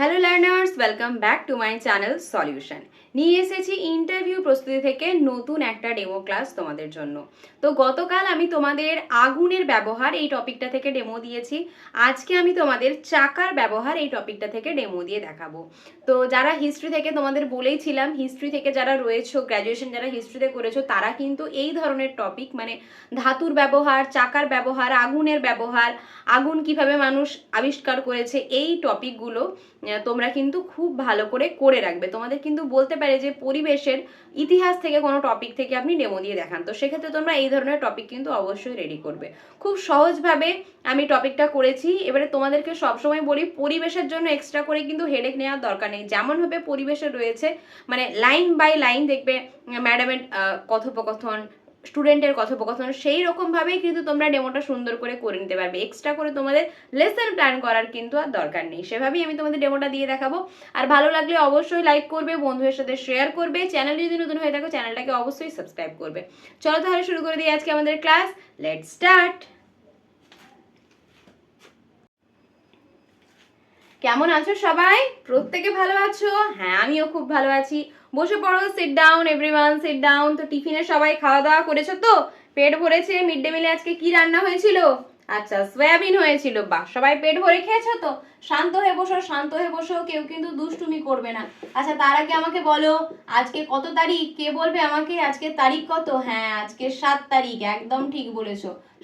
Hello learners welcome back to my channel solution নিয়ে এসেছি interview প্রস্তুতি থেকে নতুন একটা ডেমো ক্লাস তোমাদের জন্য। তো গতকাল আমি তোমাদের আগুনের ব্যবহার এই টপিকটা থেকে ডেমো দিয়েছি। আজকে আমি তোমাদের চাকার ব্যবহার এই টপিকটা থেকে ডেমো দিয়ে দেখাবো। তো যারা হিস্ট্রি থেকে তোমাদের বলেইছিলাম হিস্ট্রি থেকে যারা রয়েছো গ্র্যাজুয়েশন যারা হিস্ট্রিতে করেছ, তারা কিন্তু এই ধরনের টপিক মানে ধাতুর ব্যবহার, চাকার ব্যবহার, আগুনের ব্যবহার, আগুন কীভাবে মানুষ আবিষ্কার করেছে, এই টপিকগুলো তোমরা কিন্তু খুব ভালো করে করে রাখবে। তোমাদের কিন্তু বলতে পারে যে পরিবেশের ইতিহাস থেকে কোনো টপিক থেকে আপনি ডেমো দিয়ে দেখান। তো সেক্ষেত্রে তোমরা এই ধরনের টপিক কিন্তু অবশ্যই রেডি করবে। খুব সহজভাবে আমি টপিকটা করেছি। এবারে তোমাদেরকে সবসময় বলি, পরিবেশের জন্য এক্সট্রা করে কিন্তু হেডেক নেওয়ার দরকার নেই। যেমনভাবে পরিবেশে রয়েছে মানে লাইন বাই লাইন দেখবে ম্যাডামের কথোপকথন স্টুডেন্টের কথোপকথন, সেই রকমভাবেই কিন্তু তোমরা ডেমোটা সুন্দর করে করে নিতে পারবে। এক্সট্রা করে তোমাদের লেসন প্ল্যান করার কিন্তু আর দরকার নেই। সেভাবেই আমি তোমাদের ডেমোটা দিয়ে দেখাবো। আর ভালো লাগলে অবশ্যই লাইক করবে, বন্ধুদের সাথে শেয়ার করবে। চ্যানেল যদি নতুন হয়ে থাকো চ্যানেলটাকে অবশ্যই সাবস্ক্রাইব করবে। চলো তাহলে শুরু করে দিই আজকে আমাদের ক্লাস লেট স্টার্ট কেমন আছো সবাই? প্রত্যেকে ভালো আছো? হ্যাঁ আমিও খুব ভালো আছি। বসে পড়ো sit down everyone sit down তো টিফিনে সবাই খাওয়া দাওয়া করেছ তো? পেট ভরেছে মিড ডে মিলে আজকে কি রান্না হয়েছিল? আচ্ছা সয়াবিন হয়েছিল। বাহ, সবাই পেট ভরে খেয়েছো তো? শান্ত হয়ে বসো, শান্ত হয়ে বসো, কেউ কিন্তু দুষ্টুমি করবে না। আচ্ছা তার আগে আমাকে বলো, আজকে কত তারিখ? কে বলবে আমাকে? আজকে তারিখ কত? হ্যাঁ আজকে সাত তারিখ, একদম ঠিক বলেছ।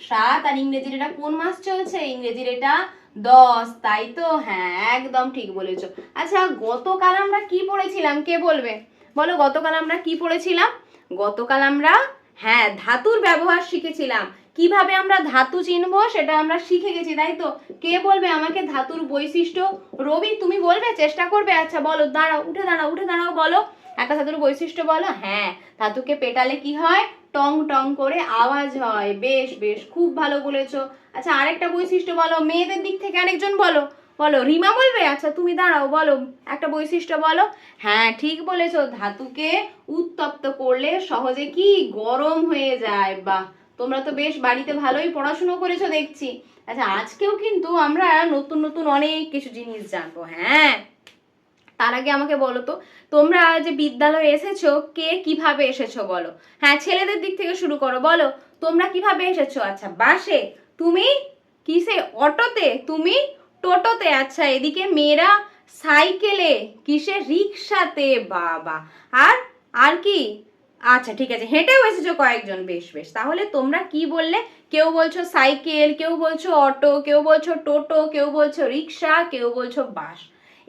সাত আর ইংরেজির এটা কোন মাস চলছে? ইংরেজির এটা দশ, তাই তো? হ্যাঁ একদম ঠিক বলেছ। আচ্ছা গতকাল আমরা কি পড়েছিলাম? কে বলবে? বলো, গতকাল আমরা কি পড়েছিলাম? গতকাল আমরা হ্যাঁ ধাতুর ব্যবহার শিখেছিলাম। কীভাবে আমরা ধাতু চিনবো সেটা আমরা শিখে গেছি, তাই তো? কে বলবে আমাকে ধাতুর বৈশিষ্ট্য? রবি, তুমি বলবে? চেষ্টা করবে? আচ্ছা বলো, দাঁড়াও, উঠে দাঁড়াও উঠে দাঁড়াও, বলো। একটা ধাতুর বৈশিষ্ট্য বলো? হ্যাঁ ধাতুকে পেটালে কি হয়? টং টং করে আওয়াজ হয়। বেশ বেশ, খুব ভালো বলেছ। আচ্ছা আরেকটা বৈশিষ্ট্য বলো, মেয়েদের দিক থেকে আরেকজন বলো। বলো, রিমা বলবে? আচ্ছা তুমি দাঁড়াও, বলো, একটা বৈশিষ্ট্য বলো। হ্যাঁ ঠিক বলেছ, ধাতুকে উত্তপ্ত করলে সহজে কি গরম হয়ে যায়? বা তোমরা তো বেশ বাড়িতে ভালোই পড়াশুনো করেছ, দেখছি। আচ্ছা আজকেও কিন্তু আমরা নতুন নতুন অনেক কিছু জিনিস জানব হ্যাঁ? তার আগে আমাকে বলো তো, তোমরা যে বিদ্যালয়ে এসেছ, কে কীভাবে এসেছ বলো? হ্যাঁ ছেলেদের দিক থেকে শুরু করো, বলো। তোমরা কীভাবে এসেছ? আচ্ছা বাসে? তুমি? কিসে? অটোতে? তুমি? টোটোতে? আচ্ছা এদিকে মেয়েরা সাইকেলে, কিসে? রিক্সাতে, বাবা। আর আর কি? আচ্ছা ঠিক আছে, হেঁটেও এসেছ কয়েকজন, বেশ বেশ। তাহলে তোমরা কি বললে? কেউ বলছো সাইকেল, কেউ বলছো অটো, কেউ বলছো টোটো, কেউ বলছো রিক্সা, কেউ বলছো বাস।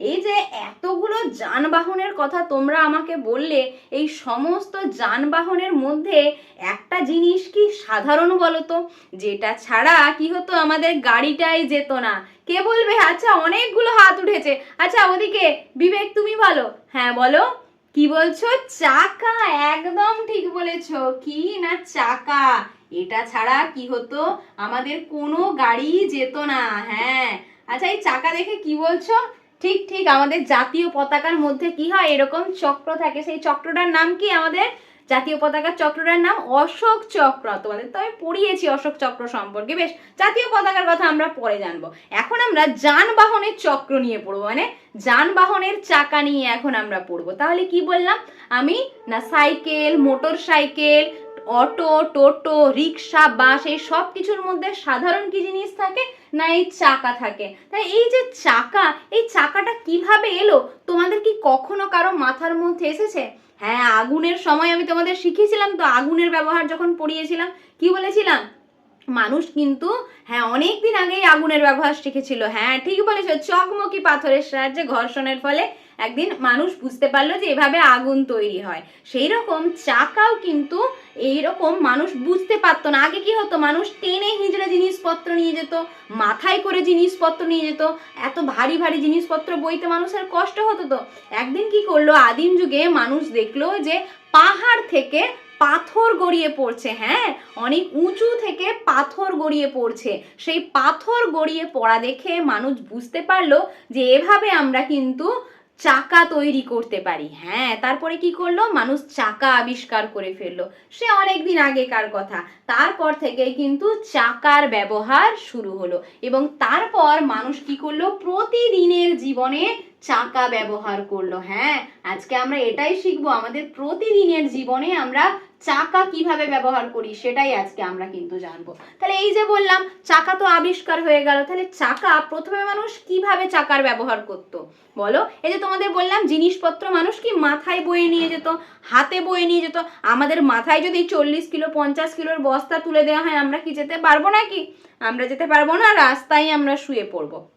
এই যে এতগুলো যানবাহনের কথা তোমরা আমাকে বললে, এই সমস্ত যানবাহনের মধ্যে একটা জিনিস কি সাধারণ বলো তো? যেটা ছাড়া কি হতো আমাদের গাড়িটাই যেত না। কে বলবে? আচ্ছা অনেকগুলো হাত উঠেছে। আচ্ছা ওদিকে বিবেক, তুমি বলো। হ্যাঁ বলো। কি বলছো? চাকা, একদম ঠিক বলেছ। কি না চাকা? এটা ছাড়া কি হতো? আমাদের কোনো গাড়ি যেত না। হ্যাঁ। আচ্ছা এই চাকা দেখে কি বলছো? ঠিক ঠিক আমাদের জাতীয় পতাকার মধ্যে কি হয়? এরকম চক্র থাকে। সেই চক্রটার নাম কি আমাদের? জাতীয় পতাকার চক্রটার নাম অশোক চক্র। তোমাদের তো আমি পড়িয়েছি অশোক চক্র সম্পর্কে। বেশ, জাতীয় পতাকার কথা আমরা পরে জানব। এখন আমরা যানবাহনের চক্র নিয়ে পড়ব। মানে যানবাহনের চাকা নিয়ে এখন আমরা পড়ব। তাহলে কি বললাম? আমি না সাইকেল মোটর সাইকেল অটো, টোটো রিক্সা বাস এই সব কিছুর মধ্যে সাধারণ কি জিনিস থাকে? না এই চাকা থাকে। তাই এই যে চাকা, এই চাকাটা কীভাবে এলো? তোমাদের কি কখনো কারও মাথার মধ্যে এসেছে? হ্যাঁ আগুনের সময় আমি তোমাদের শিখিয়েছিলাম তো, আগুনের ব্যবহার যখন পড়িয়েছিলাম, কি বলেছিলাম? মানুষ কিন্তু হ্যাঁ অনেক দিন আগেই আগুনের ব্যবহার শিখেছিল। হ্যাঁ ঠিক বলেছ, চকমকি পাথরের সাহায্যে ঘর্ষণের ফলে একদিন মানুষ বুঝতে পারল যে এভাবে আগুন তৈরি হয়। সেই রকম চাকাও কিন্তু এইরকম মানুষ বুঝতে পারতো না। আগে কি হতো? মানুষ টেনে হিজড়ে জিনিসপত্র নিয়ে যেত, মাথায় করে জিনিসপত্র নিয়ে যেত, এত ভারী ভারী জিনিসপত্র বইতে মানুষের কষ্ট হতো তো। একদিন কি করল? আদিম যুগে মানুষ দেখল যে পাহাড় থেকে পাথর গড়িয়ে পড়ছে হ্যাঁ? অনেক উঁচু থেকে পাথর গড়িয়ে পড়ছে। সেই পাথর গড়িয়ে পড়া দেখে মানুষ বুঝতে পারল যে এভাবে আমরা কিন্তু চাকা তৈরি করতে পারি। হ্যাঁ তারপরে কি করল? মানুষ চাকা আবিষ্কার করে ফেলল। সে অনেকদিন আগেকার কথা। তারপর থেকে কিন্তু চাকার ব্যবহার শুরু হলো এবং তারপর মানুষ কি করল? প্রতিদিনের জীবনে চাকা ব্যবহার করল হ্যাঁ? আজকে আমরা এটাই শিখব, আমাদের প্রতিদিনের জীবনে আমরা চাকা কীভাবে ব্যবহার করি সেটাই আজকে আমরা কিন্তু জানব। তাহলে এই যে বললাম, চাকা তো আবিষ্কার হয়ে গেল, তাহলে চাকা, প্রথমে মানুষ কীভাবে চাকার ব্যবহার করত? বলো? এই যে তোমাদের বললাম, জিনিসপত্র মানুষ কি মাথায় বয়ে নিয়ে যেত, হাতে বয়ে নিয়ে যেত? আমাদের মাথায় যদি চল্লিশ কিলো, পঞ্চাশ কিলোর বস্তা তুলে দেওয়া হয়, আমরা কি যেতে পারব নাকি? আমরা যেতে পারব না, রাস্তায় আমরা শুয়ে পড়ব।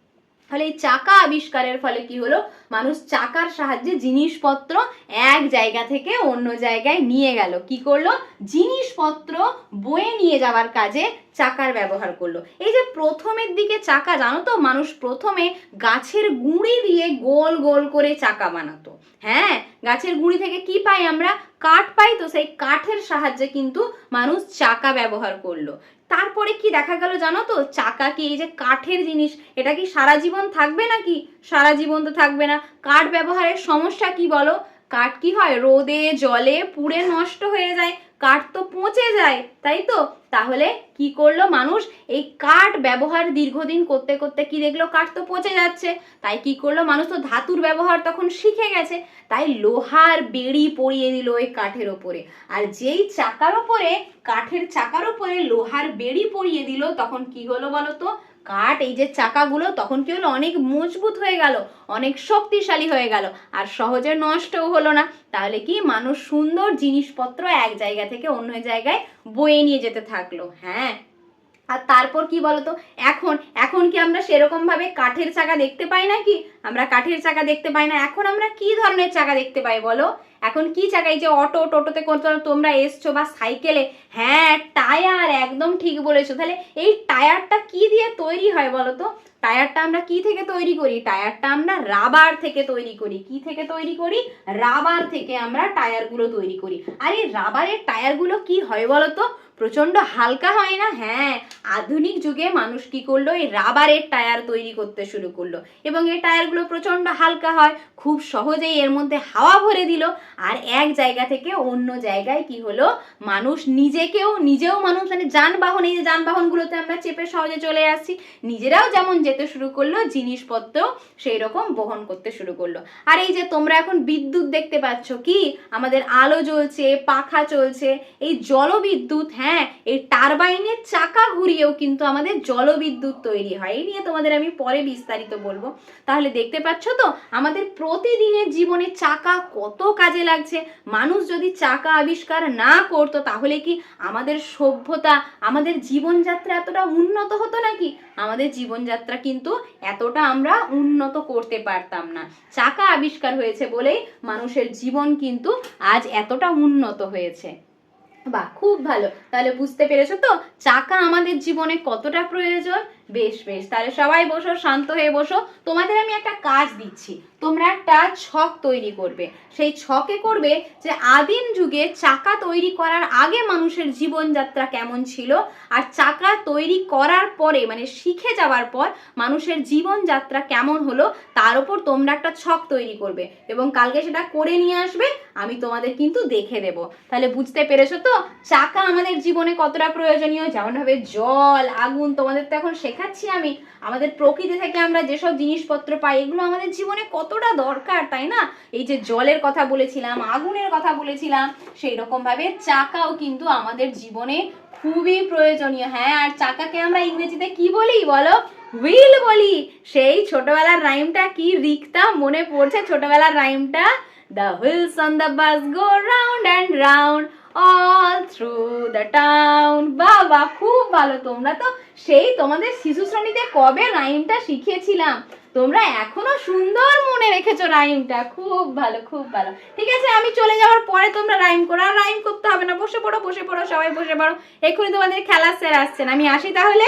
তাহলে এই চাকা আবিষ্কারের ফলে কি হলো? মানুষ চাকার সাহায্যে জিনিসপত্র এক জায়গা থেকে অন্য জায়গায় নিয়ে গেল। কি করল? জিনিসপত্র বয়ে নিয়ে যাওয়ার কাজে চাকার ব্যবহার করল। এই যে প্রথমের দিকে চাকা, জানো তো, মানুষ প্রথমে গাছের গুঁড়ি দিয়ে গোল গোল করে চাকা বানাতো। হ্যাঁ গাছের গুঁড়ি থেকে কি পাই আমরা? কাঠ পাই তো, সেই কাঠের সাহায্যে কিন্তু মানুষ চাকা ব্যবহার করল। তারপরে কি দেখা গেল জানো তো? চাকা কি এই যে কাঠের জিনিস, এটা কি সারা জীবন থাকবে নাকি? সারা জীবন তো থাকবে না। কাঠ ব্যবহারের সমস্যা কি বলো? কাঠ কি হয়? রোদে, জলে পুড়ে নষ্ট হয়ে যায়। কাঠ তো পচে যায়, তাই তো? তাহলে কি করল মানুষ? এই কাঠ ব্যবহার দীর্ঘদিন করতে করতে কি দেখল? কাঠ তো পচে যাচ্ছে। তাই কি করল? মানুষ তো ধাতুর ব্যবহার তখন শিখে গেছে। তাই লোহার বেড়ি পরিয়ে দিল ওই কাঠের ওপরে। আর যেই চাকার ওপরে, কাঠের চাকার ওপরে লোহার বেড়ি পরিয়ে দিল, তখন কি হলো বলো তো কাঠ, এই যে চাকাগুলো, তখন কি হলো? অনেক মজবুত হয়ে গেল, অনেক শক্তিশালী হয়ে গেল, আর সহজে নষ্টও হলো না। তাহলে কি মানুষ সুন্দর জিনিসপত্র এক জায়গা থেকে অন্য জায়গায় বয়ে নিয়ে যেতে থাকল? হ্যাঁ আর তারপর কি বলতো? এখন এখন কি আমরা সেরকম ভাবে কাঠের চাকা দেখতে পাই না কি আমরা কাঠের চাকা দেখতে পাই না। এখন আমরা কি ধরনের চাকা দেখতে পাই বলো? এখন কি চাকা? এই যে অটো, টোটোতে তোমরা এসছো বা সাইকেলে। হ্যাঁ টায়ার, একদম ঠিক বলেছ। তাহলে এই টায়ারটা কি দিয়ে তৈরি হয় বলো তো? টায়ারটা আমরা কি থেকে তৈরি করি? টায়ারটা আমরা রাবার থেকে তৈরি করি। কি থেকে তৈরি করি? রাবার থেকে আমরা টায়ারগুলো তৈরি করি। আর এই রাবারের টায়ারগুলো কি হয় বলো তো? প্রচণ্ড হালকা হয় না? হ্যাঁ আধুনিক যুগে মানুষ কি করল? এই রাবারের টায়ার তৈরি করতে শুরু করল। এবং এই টায়ারগুলো প্রচণ্ড হালকা হয়, খুব সহজেই এর মধ্যে হাওয়া ভরে দিল। আর এক জায়গা থেকে অন্য জায়গায় কি হলো? মানুষ নিজেকেও, নিজেও মানুষ মানে যানবাহন, এই যে যানবাহনগুলোতে আমরা চেপে সহজে চলে আসছি, নিজেরাও যেমন যেতে শুরু করল জিনিসপত্র সেই রকম বহন করতে শুরু করল। আর এই যে তোমরা এখন বিদ্যুৎ দেখতে পাচ্ছ কি? আমাদের আলো জ্বলছে, পাখা চলছে, এই জলবিদ্যুৎ হ্যাঁ এই টারবাইনের চাকা ঘুরিয়েও কিন্তু আমাদের জলবিদ্যুৎ তৈরি হয়। এই নিয়ে তোমাদের আমি পরে বিস্তারিত বলব। তাহলে দেখতে পাচ্ছ তো, আমাদের প্রতিদিনের জীবনে চাকা কত কাজে লাগছে। মানুষ যদি চাকা আবিষ্কার না করতো, তাহলে কি আমাদের সভ্যতা, আমাদের জীবনযাত্রা এতটা উন্নত হতো নাকি? আমাদের জীবনযাত্রা কিন্তু এতটা আমরা উন্নত করতে পারতাম না। চাকা আবিষ্কার হয়েছে বলেই মানুষের জীবন কিন্তু আজ এতটা উন্নত হয়েছে। বাহ খুব ভালো। তাহলে বুঝতে পেরেছ তো? চাকা আমাদের জীবনে কতটা প্রয়োজন? বেশ বেশ। তাহলে সবাই বসো, শান্ত হয়ে বসো। তোমাদের আমি একটা কাজ দিচ্ছি। তোমরা একটা ছক তৈরি করবে। সেই ছকে করবে যে আদিম যুগে চাকা তৈরি করার আগে মানুষের জীবনযাত্রা কেমন ছিল, আর চাকা তৈরি করার পরে মানে শিখে যাওয়ার পর মানুষের জীবনযাত্রা কেমন হলো, তার উপর তোমরা একটা ছক তৈরি করবে। এবং কালকে সেটা করে নিয়ে আসবে, আমি তোমাদের কিন্তু দেখে দেব। তাহলে বুঝতে পেরেছ তো? চাকা আমাদের জীবনে কতটা প্রয়োজনীয়? যেমনভাবে জল, আগুন, তোমাদের তো এখন শেখাচ্ছি আমি। আমাদের প্রকৃতি থেকে আমরা যেসব জিনিসপত্র পাই, এগুলো আমাদের জীবনে কতটা দরকার, তাই না? এই যে জলের কথা বলেছিলাম, আগুনের কথা বলেছিলাম সেই রকম ভাবে চাকাও কিন্তু আমাদের জীবনে খুবই প্রয়োজনীয়। হ্যাঁ আর চাকাকে আমরা ইংরেজিতে কি বলি বলো? হুইল বলি। সেই ছোটবেলার রাইমটা কি রিক্তা মনে পড়ছে? ছোটবেলার রাইমটা the wheels on the bus go round and round all through the town বাবা, খুব ভালো। তোমরা তো সেই তোমাদের শিশু শ্রেণীতে কবে রাইমটা শিখিয়েছিলাম? তোমরা এখনও সুন্দর মনে রেখেছো রাইমটা খুব ভালো খুব ভালো। ঠিক আছে, আমি চলে যাওয়ার পরে তোমরা রাইম করো। আর রাইম করতে হবে না। বসে পড়ো বসে পড়ো, সবাই বসে পড়ো। এক্ষুনি তোমাদের খেলার স্যার আসছেন। আমি আসি তাহলে।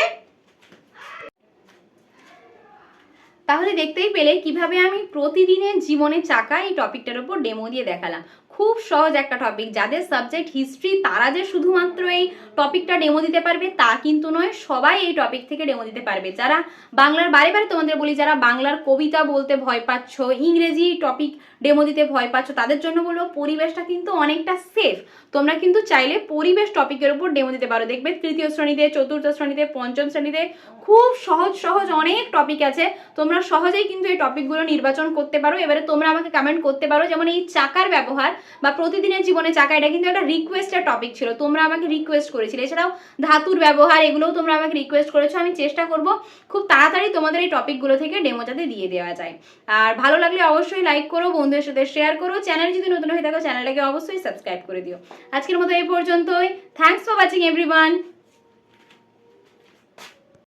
তাহলে দেখতেই পেলে কীভাবে আমি প্রতিদিনের জীবনে চাকা এই টপিকটার উপর ডেমো দিয়ে দেখালাম। খুব সহজ একটা টপিক যাদের সাবজেক্ট হিস্ট্রি তারা যে শুধুমাত্র এই টপিকটা ডেমো দিতে পারবে, তা কিন্তু নয়, সবাই এই টপিক থেকে ডেমো দিতে পারবে। যারা বাংলার বারে বারে তোমাদের বলি, যারা বাংলার কবিতা বলতে ভয় পাচ্ছ, ইংরেজি টপিক ডেমো দিতে ভয় পাচ্ছ, তাদের জন্য বলব, পরিবেশটা কিন্তু অনেকটা সেফ তোমরা কিন্তু চাইলে পরিবেশ টপিকের উপর ডেমো দিতে পারো। দেখবে তৃতীয় শ্রেণীতে, চতুর্থ শ্রেণীতে, পঞ্চম শ্রেণীতে খুব সহজ সহজ অনেক টপিক আছে। তোমরা সহজেই কিন্তু এই টপিকগুলো নির্বাচন করতে পারো। এবারে তোমরা আমাকে কমেন্ট করতে পারো, যেমন এই চাকার ব্যবহার। বা প্রতিদিনের জীবনে চাকা, এটা কিন্তু একটা রিকোয়েস্টের টপিক ছিল। তোমরা আমাকে রিকোয়েস্ট করেছিলে। এছাড়াও ধাতুর ব্যবহার, এগুলোও তোমরা আমাকে রিকোয়েস্ট করেছ। আমি চেষ্টা করব খুব তাড়াতাড়ি তোমাদের এই টপিকগুলো থেকে ডেমো যাতে দিয়ে দেওয়া যায়। আর ভালো লাগলে অবশ্যই লাইক করো, বন্ধুদের সাথে শেয়ার করো। চ্যানেল যদি নতুন হয়ে থাকো চ্যানেলটাকে অবশ্যই সাবস্ক্রাইব করে দিও। আজকের মতো এই পর্যন্তই। Thanks for watching everyone